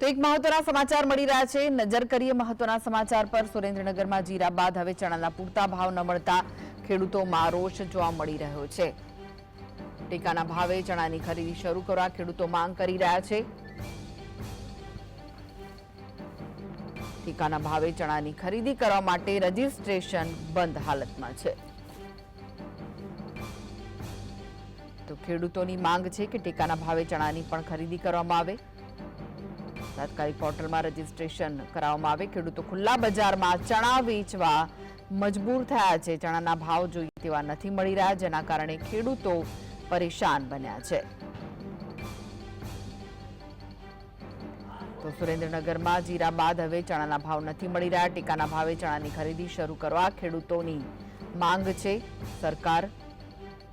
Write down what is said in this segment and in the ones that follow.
તો એક મહત્વના સમાચાર મળી રહ્યા છે. નજર કરીએ મહત્વના સમાચાર પર. સુરેન્દ્રનગરમાં જીરા બાદ હવે ચણાના પૂરતા ભાવ ન મળતા ખેડૂતોમાં રોષ જોવા મળી રહ્યો છે. ટેકાના ભાવે ચણાની ખરીદી શરૂ કરવા ખેડૂતો માંગ કરી રહ્યા છે. ટેકાના ભાવે ચણાની ખરીદી કરવા માટે રજીસ્ટ્રેશન બંધ હાલતમાં છે. તો ખેડૂતોની માંગ છે કે ટેકાના ભાવે ચણાની પણ ખરીદી કરવામાં આવે. તાત્કાલિક પોર્ટલમાં રજીસ્ટ્રેશન કરાવવામાં આવે. ખેડૂતો ખુલ્લા બજારમાં ચણા વેચવા મજબૂર થયા છે. ચણાના ભાવ જોઈએ તેવા નથી મળી રહ્યા, જેના કારણે ખેડૂતો પરેશાન બન્યા છે. તો સુરેન્દ્રનગરમાં જીરા બાદ હવે ચણાના ભાવ નથી મળી રહ્યા. ટેકાના ભાવે ચણાની ખરીદી શરૂ કરવા ખેડૂતોની માંગ છે. સરકાર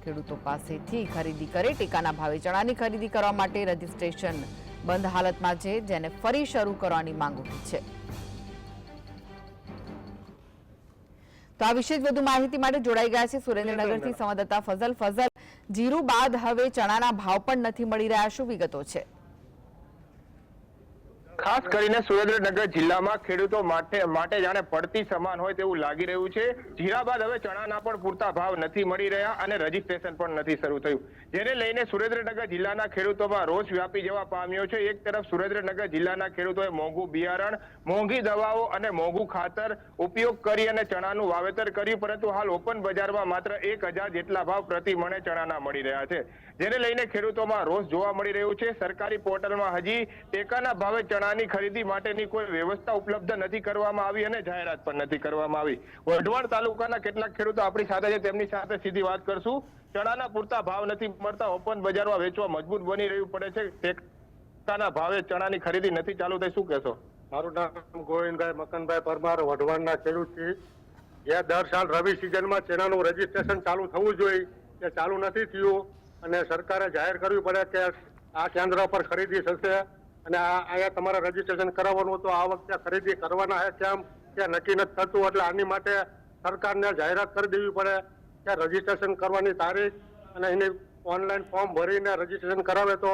ખેડૂતો પાસેથી ખરીદી કરે, ટેકાના ભાવે ચણાની ખરીદી કરવા માટે રજીસ્ટ્રેશન બંધ હાલતમાં છે જેને ફરી શરૂ કરવાની માંગ ઉઠી છે. તો આ વિશે વધુ માહિતી માટે જોડાઈ ગયા છે સુરેન્દ્રનગરથી સંવાદદાતા ફઝલ ફઝલ. જીરું બાદ હવે ચણાના ભાવ પણ નથી મળી રહ્યા શું વિગતો છે? ખાસ કરીને સુરેન્દ્રનગર જિલ્લામાં ખેડૂતો માટે માટે જાણે પડતી સમાન હોય તેવું લાગી રહ્યું છે. જીરા બાદ હવે ચણાના પણ પૂરતા ભાવ નથી મળી રહ્યા અને રજીસ્ટ્રેશન પણ નથી શરૂ થયું. જેને લઈને સુરેન્દ્રનગર જિલ્લાના ખેડૂતોમાં રોષ વ્યાપી જવા પામ્યો છે. એક તરફ સુરેન્દ્રનગર જિલ્લાના ખેડૂતોએ મોંઘું બિયારણ, મોંઘી દવાઓ અને મોંઘું ખાતર ઉપયોગ કરી અને ચણાનું વાવેતર કર્યું, પરંતુ હાલ ઓપન બજારમાં માત્ર એક હજાર જેટલા ભાવ પ્રતિ મણે ચણાના મળી રહ્યા છે. જેને લઈને ખેડૂતોમાં રોષ જોવા મળી રહ્યું છે. સરકારી પોર્ટલમાં હજી ટેકાના ભાવે ચણાની ખરીદી માટેની કોઈ વ્યવસ્થા ઉપલબ્ધ નથી કરવામાં આવી અને જાહેરાત પણ નથી કરવામાં આવી. વઢવાણ તાલુકાના કેટલાક ખેડૂતો આપણી સાથે છે, તેમની સાથે સીધી વાત કરશું. ચણાના પૂરતા ભાવ નથી મળતા, ઓપન બજારમાં વેચવા મજબૂત બની રહ્યું પડે છે. ટેકાના ભાવે ચણાની ખરીદી નથી ચાલુ થઈ, શું કહેશો? મારું નામ ગોવિંદભાઈ મકનભાઈ પરમાર, વઢવાણના ખેડૂત છે જે દર સાલ રવિ સિઝનમાં ચણાનું રજીસ્ટ્રેશન ચાલુ થવું જોઈએ. તે ચાલુ નથી થયું અને સરકારે જાહેર કરવું પડે કે આ કેન્દ્ર પર ખરીદી થશે. અને આ અહીંયા તમારે રજીસ્ટ્રેશન કરાવવાનું હતું આ વખતે ખરીદી કરવાના છે કેમ કે નક્કી નથી થતું એટલે આની માટે સરકારને જાહેરાત કરી દેવી પડે કે રજીસ્ટ્રેશન કરવાની તારીખ અને એની ઓનલાઈન ફોર્મ ભરીને રજીસ્ટ્રેશન કરાવે તો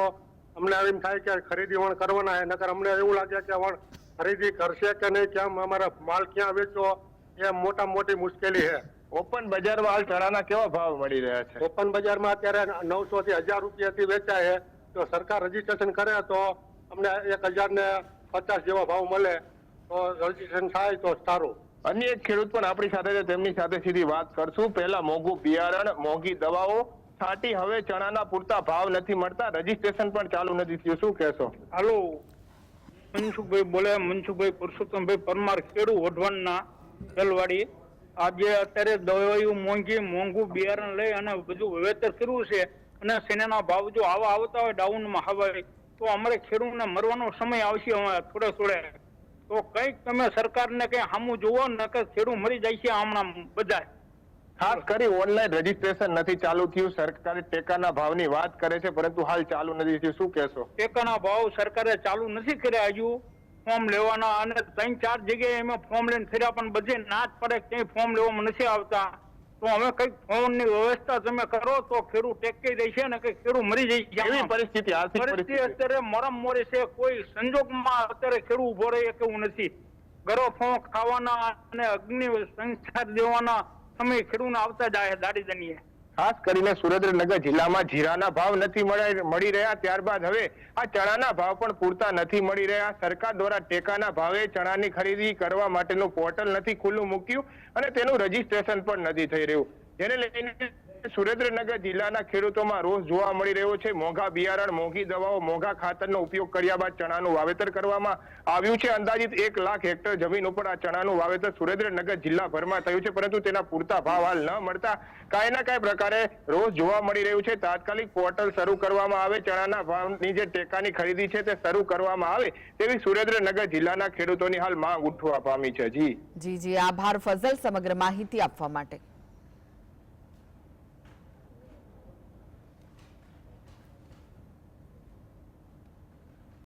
અમને એમ થાય કે ખરીદી વણ કરવાના છે. નકર અમને એવું લાગે કે વણ ખરીદી કરશે કે નહીં કેમ અમારા માલ ક્યાં વેચવો એ મોટા મોટી મુશ્કેલી છે. ઓપન બજારમાં હાલ ચણાના કેવા ભાવ મળી રહ્યા છે? ઓપન બજારમાં અત્યારે નવસો થી હજાર રૂપિયાથી વેચાય છે. તો સરકાર રજીસ્ટ્રેશન કરે તો અમને એક હજાર ને પચાસ જેવા ભાવ મળે તો રજીસ્ટ્રેશન થાય તો સારું. અન્ય એક ખેડૂત પણ આપણી સાથે છે તેમની સાથે સીધી વાત કરશું. પહેલા મોંઘું બિયારણ મોંઘી દવાઓ છાંટી હવે ચણાના પૂરતા ભાવ નથી મળતા. રજીસ્ટ્રેશન પણ ચાલુ નથી થયું. શું કહેશો? હાલો. મનસુખભાઈ બોલે મનસુખભાઈ પુરુષોત્તમભાઈ પરમાર ખેડૂ વઢવાણના જલવાડી આજે અત્યારે દવાઈઓ મોંઘી મોંઘું બિયારણ લઈ અને બધું વાવેતર કર્યું છે. અને સેનાના ભાવ જો આવા આવતા હોય ડાઉનમાં હવે તો અમારે ખેડૂતને મરવાનો સમય આવશે થોડે થોડે. તો કંઈક તમે સરકારને કઈ સામું જોવો ને કે ખેડૂત મરી જાય છે હમણાં બધા ખાસ કરી ઓનલાઈન રજીસ્ટ્રેશન નથી ચાલુ થયું. સરકારે ટેકાના ભાવની વાત કરે છે પરંતુ હાલ ચાલુ નથી થયું. શું કહેશો? ટેકાના ભાવ સરકારે ચાલુ નથી કર્યા હજુ. ફોર્મ લેવાના અને ત્રણ ચાર જગ્યાએ એમાં ફોર્મ લઈને ફર્યા પણ બધે ના જ પડે ક્યાંય ફોર્મ લેવામાં નથી આવતા. તો હવે કંઈકની વ્યવસ્થા તમે કરો તો ખેડૂત ટેકી દેશે ને કઈ ખેડૂત મરી જાય એવી પરિસ્થિતિ? પરિસ્થિતિ અત્યારે મરમ મોરી છે. કોઈ સંજોગમાં અત્યારે ખેડૂત ઊભો રહે એવું નથી. ગરો ફોં ખાવાના અને અગ્નિ સંસ્કાર દેવાના સમય ખેડૂત આવતા જાય દાડી દનીએ ખાસ કરીને સુરેન્દ્રનગર જિલ્લામાં જીરાના ભાવ નથી મળે- રહ્યા. ત્યારબાદ હવે આ ચણાના ભાવ પણ પૂરતા નથી મળી રહ્યા. સરકાર દ્વારા ટેકાના ભાવે ચણાની ખરીદી કરવા માટેનું પોર્ટલ નથી ખુલ્લું મૂક્યું અને તેનું રજીસ્ટ્રેશન પણ નથી થઈ રહ્યું. જેને લઈને સુરેન્દ્રનગર જિલ્લાના ખેડૂતોમાં રોષ જોવા મળી રહ્યો છે. મોંઘા બિયારણ, મોંઘી દવાઓ, મોંઘા ખાતરનો ઉપયોગ કર્યા બાદ ચણાનું વાવેતર કરવામાં આવ્યું છે. અંદાજિત એક લાખ હેક્ટર જમીન ઉપર આ ચણાનું વાવેતર સુરેન્દ્રનગર જિલ્લાભરમાં થયું છે, પરંતુ તેના પૂરતા ભાવ હાલ ન મળતા કાંઈ ના કાંઈ પ્રકારે રોષ જોવા મળી રહ્યું છે. તાત્કાલિક પોર્ટલ શરૂ કરવામાં આવે, ચણાના ભાવની જે ટેકાની ખરીદી છે તે શરૂ કરવામાં આવે તેવી સુરેન્દ્રનગર જિલ્લાના ખેડૂતોની હાલ માંગ ઉઠવા પામી છે. જી. જી જી, આભાર ફઝલ સમગ્ર માહિતી આપવા માટે.